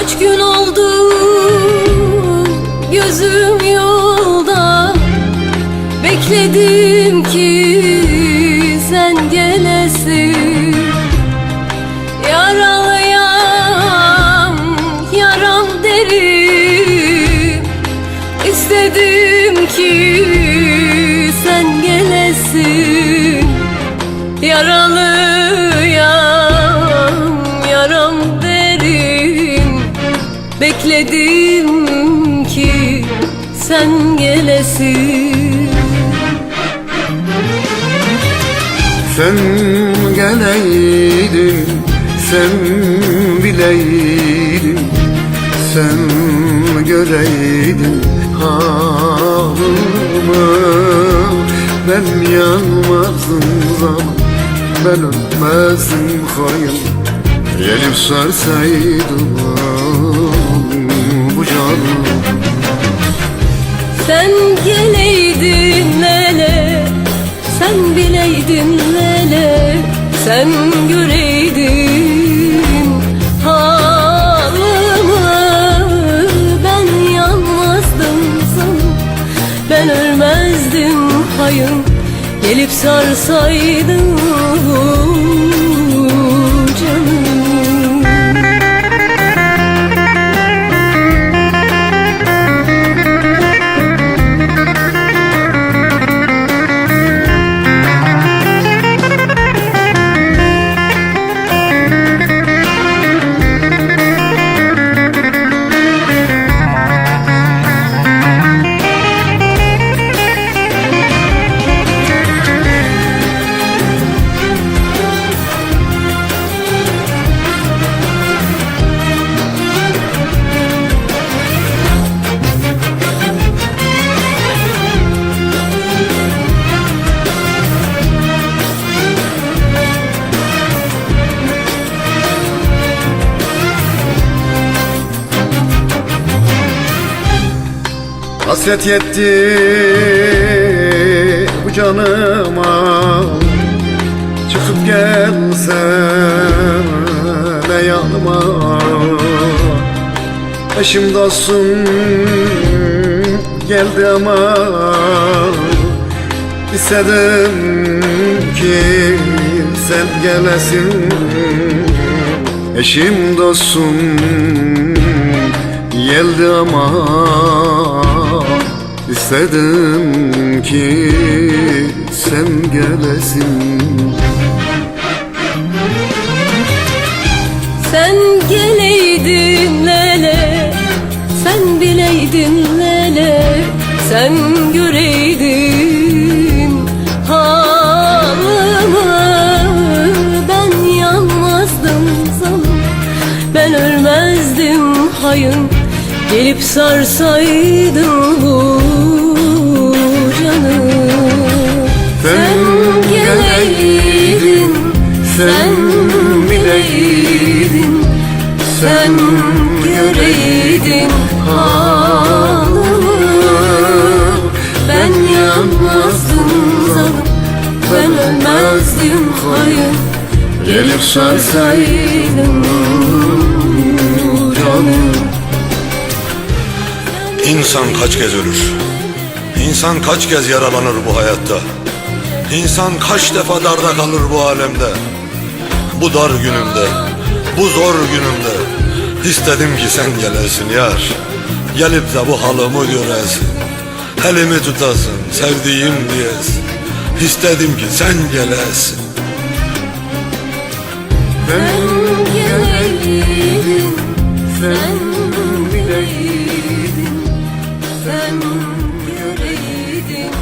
Kaç gün oldu gözüm yolda? Bekledim ki sen gelesin. Yaralıyam, yaram derim. İstedim ki sen gelesin. Yaralıyam, Bekledim ki sen gelesin. Sen geleydin, sen bileydin. Sen göreydin halımı. Ben yanmazdım zaman, ben ölmezdim hayım Gelip canım Sen geleydin lele Sen bileydin lele Sen göreydin halımı. Ben yanmazdım sana Ben ölmezdim hayım Gelip sarsaydın canım Hasret yetti bu canıma. Çıkıp gelsene yanıma. Eşim dostum geldi ama İstedim ki sen gelesin. Eşim dostum geldi ama İstedim ki sen gelesin. Sen geleydin lele Sen bileydin lele Sen göreydin halımı. Ben yanmazdım sana Ben ölmezdim hayım Gelip sarsaydın bu sen göreydin halımı Ben yanmazdım zalim, ben ölmezdim hayır Gelip sarsaydın canım İnsan kaç kez ölür? İnsan kaç kez yaralanır bu hayatta? İnsan kaç defa darda kalır bu alemde? Bu dar günümde, bu zor günümde istedim ki sen gelesin yar. Gelip de bu halımı göresin. Elimi tutasın, sevdiğim diyesin. İstedim ki sen gelesin. sen geleydin, sen bileydin, sen göreydin